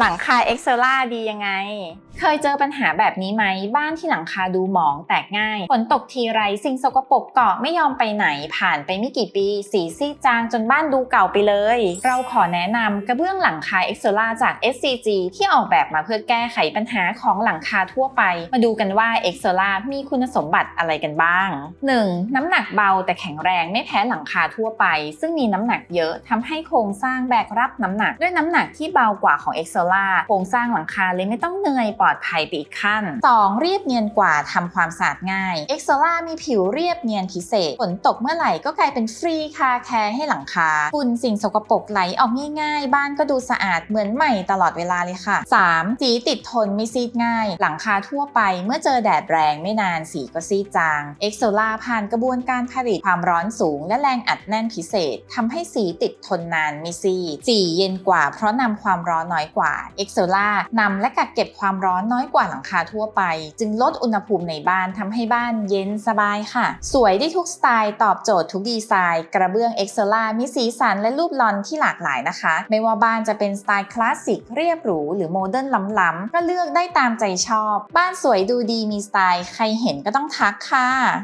หลังคาเอ็กเซล่าดียังไง เคยเจอปัญหาแบบนี้ไหม บ้านที่หลังคาดูหมองแตกง่าย ฝนตกทีไรสิ่งสกปรกเกาะไม่ยอมไปไหน ผ่านไปไม่กี่ปี สีซีดจางจนบ้านดูเก่าไปเลย เราขอแนะนำกระเบื้องหลังคาเอ็กเซล่าจาก SCG ที่ออกแบบมาเพื่อแก้ไขปัญหาของหลังคาทั่วไป มาดูกันว่าเอ็กเซล่ามีคุณสมบัติอะไรกันบ้าง 1. น้ำหนักเบาแต่แข็งแรงไม่แพ้หลังคาทั่วไป ซึ่งมีน้ำหนักเยอะทำให้โครงสร้างแบกรับน้ำหนักด้วยน้ำหนักที่เบากว่าของ e x c e l a โครงสร้างหลังคาเลยไม่ต้องเหนื่อยปลอดภัยไปอีกขั้น 2. เรียบเนียนกว่าทำความสะอาดง่าย e x c e l a มีผิวเรียบเนียนพิเศษฝนตกเมื่อไหร่ก็กลายเป็นฟรีคาแคร์ให้หลังคาฝุ่นสิ่งสกปรกไหลออกง่ายๆ บ้านก็ดูสะอาดเหมือนใหม่ตลอดเวลาเลยค่ะ 3. สีติดทนไม่ซีดง่าย หลังคาทั่วไปเมื่อเจอแดดแรงไม่นานสีก็ซีดจาง e x c e l a ผ่านกระบวนการผลิตความร้อนสูง และแรงอัดแน่นพิเศษทำให้สีติดทนนานไม่ซีดสีเย็นกว่าเพราะนำความร้อนน้อยกว่า e x c e l a นำและกักเก็บความร้อนน้อยกว่าหลังคาทั่วไป จึงลดอุณหภูมิในบ้านทำให้บ้านเย็นสบายค่ะ สวยได้ทุกสไตล์ตอบโจทย์ทุกดีไซน์ กระเบื้อง e x c e l a มีสีสันและรูปลอนที่หลากหลายนะคะ ไม่ว่าบ้านจะเป็นสไตล์คลาสสิกเรียบหรูหรือโมเดิร์นล้ำๆก็เลือกได้ตามใจชอบ บ้านสวยดูดีมีสไตล์ ใครเห็นก็ต้องทักค่ะ